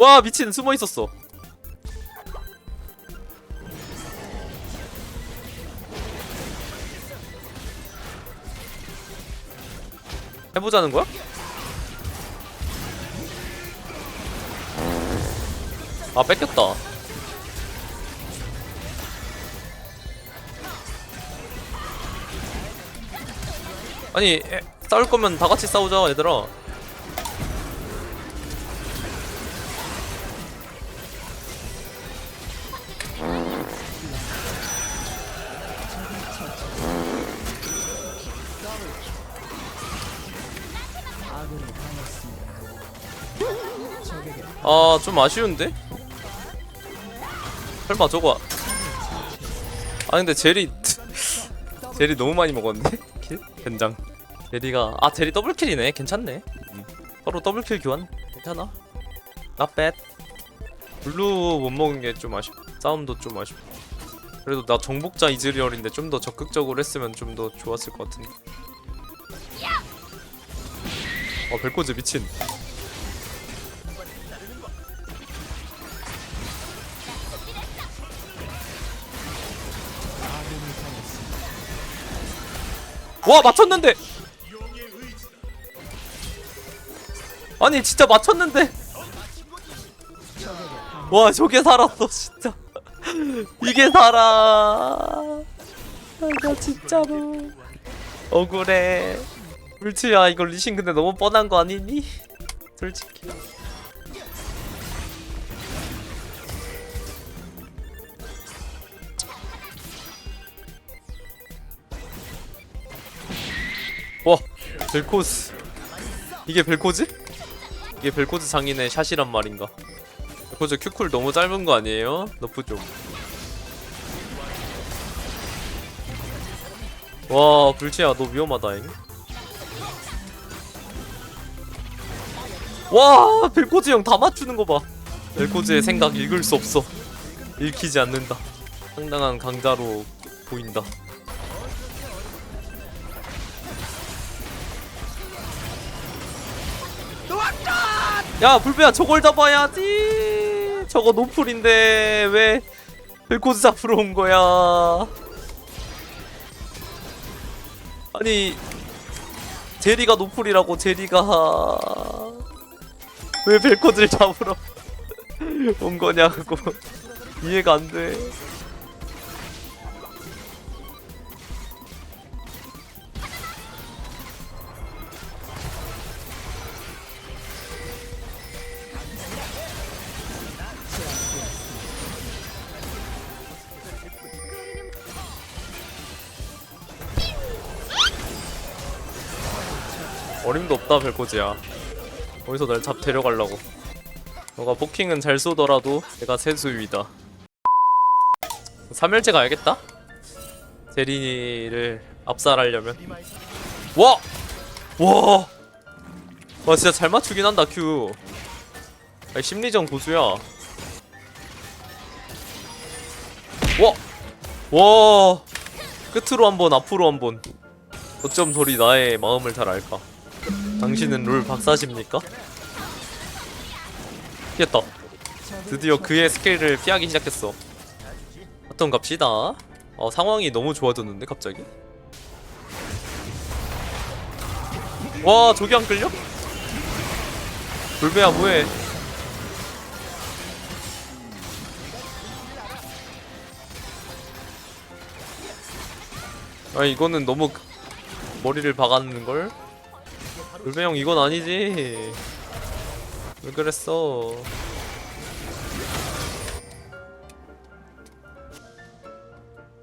와 미친 숨어 있었어. 해보자는 거야? 아 뺏겼다. 아니 에, 싸울 거면 다 같이 싸우자 얘들아. 아 좀 아쉬운데? 설마 저거 아 근데 제리 제리 너무 많이 먹었는데? 킬? 된장 제리가 아 제리 더블킬이네 괜찮네 음. 서로 더블킬 교환 괜찮아 Not bad 블루 못 먹은 게 좀 아쉽 싸움도 좀 아쉽 그래도 나 정복자 이즈리얼인데 좀 더 적극적으로 했으면 좀 더 좋았을 것 같은데 어 벨코즈 미친 와 맞췄는데. 아니 진짜 맞췄는데. 와 저게 살았어 진짜. 이게 살아. 나 진짜로. 억울해. 물치야 이거 리신 근데 너무 뻔한 거 아니니? 솔직히 벨코스. 이게 벨코즈? 이게 벨코즈 장인의 샷이란 말인가? 벨코즈 큐쿨 너무 짧은 거 아니에요? 너프 좀. 와 불치야 너 위험하다잉. 와 벨코즈 형 다 맞추는 거봐. 벨코즈의 생각 읽을 수 없어. 읽히지 않는다. 상당한 강자로 보인다 야 불배야 저걸 잡아야지. 저거 노플인데 왜 벨코즈 잡으러 온 거야? 아니 제리가 노플이라고 제리가 왜 벨코즈를 잡으러 온 거냐고. 이해가 안돼 어림도 없다 벨코즈야. 어디서 날 잡 데려가려고. 너가 포킹은 잘 쏘더라도 내가 세수위다. 3열째 가야겠다? 제리를 압살하려면. 와! 와! 와 진짜 잘 맞추긴 한다 큐 아니, 심리전 고수야. 와! 와! 끝으로 한번 앞으로 한번. 어쩜 저리 나의 마음을 잘 알까 당신은 롤 박사십니까? 피했다 드디어 그의 스킬을 피하기 시작했어 어떤 갑시다 어, 상황이 너무 좋아졌는데 갑자기 와 저기 안 끌려? 돌배야 뭐해 아 이거는 너무 머리를 박았는걸? 돌배 형 이건 아니지. 왜 그랬어?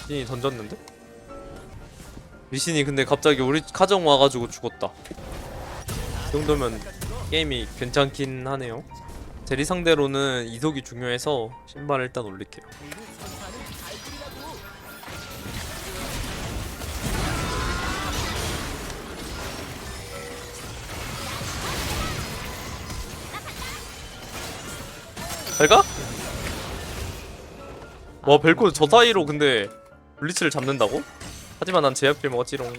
미신이 던졌는데? 미신이 근데 갑자기 우리 카정 와가지고 죽었다. 이 정도면 게임이 괜찮긴 하네요. 제리 상대로는 이속이 중요해서 신발을 일단 올릴게요 잘가? 와 벨코 저 사이로 근데 블리츠를 잡는다고? 하지만 난 제압질 먹었지롱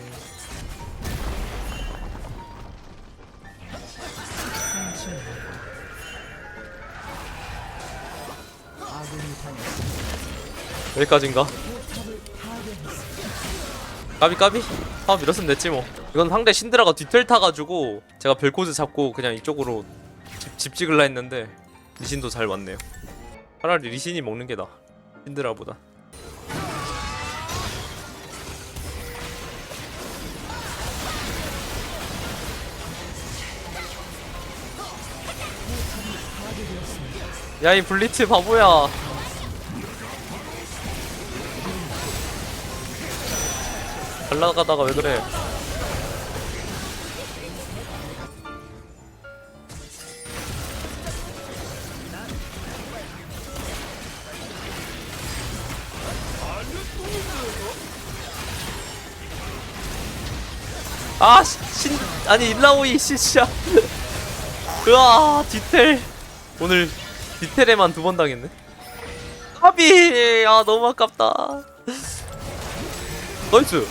여기까지인가? 까비 까비? 아 밀었으면 됐지 뭐 이건 상대 신드라가 뒤틀 타가지고 제가 벨코즈 잡고 그냥 이쪽으로 집, 집 찍을라 했는데 리신도 잘 왔네요. 차라리 리신이 먹는 게 나아 신드라보다. 야 이 블리츠 바보야. 잘 나가다가 왜 그래 아, 씨, 신, 아니, 일라오이, 씨씨야. 으아, 디텔. 오늘 디텔에만 두 번 당했네. 까비! 아, 너무 아깝다. 나이스!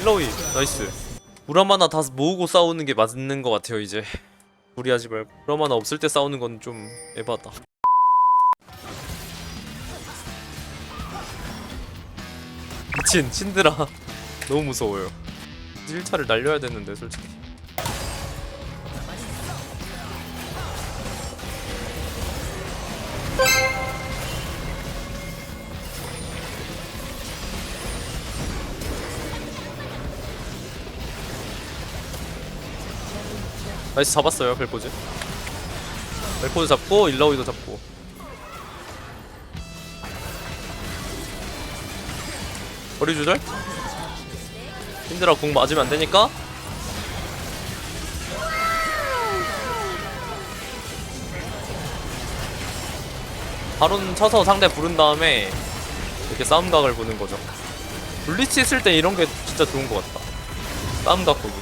일라오이, 나이스. 우라마나 다 모으고 싸우는 게 맞는 것 같아요, 이제. 무리하지 말고. 우라마나 없을 때 싸우는 건 좀 에바다. 미친, 신드라. 너무 무서워요. 1차를 날려야 되는데 솔직히. 나이스 잡았어요 벨코즈. 벨코즈 잡고 일라오이도 잡고. 거리 조절 힘들어 공 맞으면 안 되니까. 바론 쳐서 상대 부른 다음에 이렇게 싸움각을 보는 거죠. 블리치 있을 때 이런 게 진짜 좋은 것 같다. 싸움각 보기.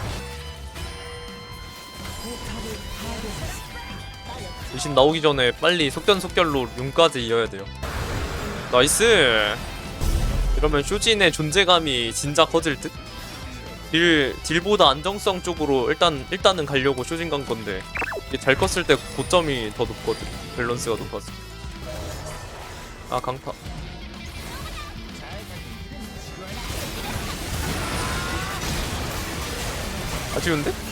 대신 나오기 전에 빨리 속전속결로 용까지 이어야 돼요. 나이스! 이러면 쇼진의 존재감이 진짜 커질 듯? 딜, 딜보다 안정성 쪽으로 일단, 일단은 가려고 쇼진 간 건데 이게 잘 컸을 때 고점이 더 높거든. 밸런스가 높아서. 아 강타 아쉬운데?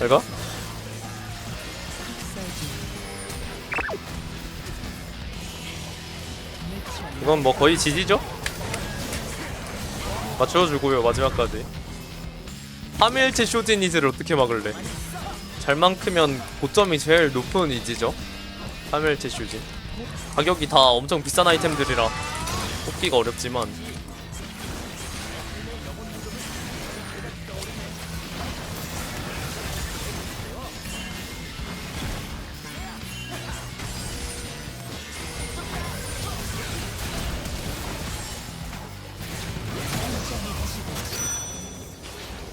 잘 가? 이건 뭐 거의 지지죠? 맞춰주고요 마지막까지. 3일째 쇼진 이즈를 어떻게 막을래? 잘 만크면 고점이 제일 높은 이지죠? 3일째 쇼진 가격이 다 엄청 비싼 아이템들이라 뽑기가 어렵지만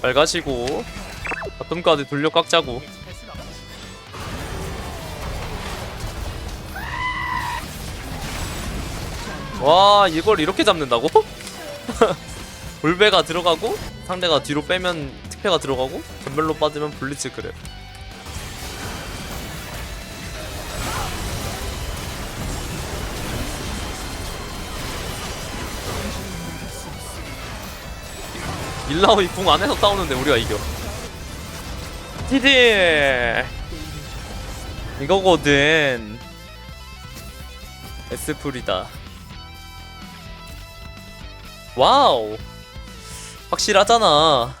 잘 가시고 바텀까지 돌려 꽉 짜고 와 이걸 이렇게 잡는다고? 볼베가 들어가고 상대가 뒤로 빼면 특패가 들어가고 전멸로 빠지면 블리츠 그래 일라오이 궁 안에서 싸우는데 우리가 이겨. 티디 이거거든. 에스프리다. 와우. 확실하잖아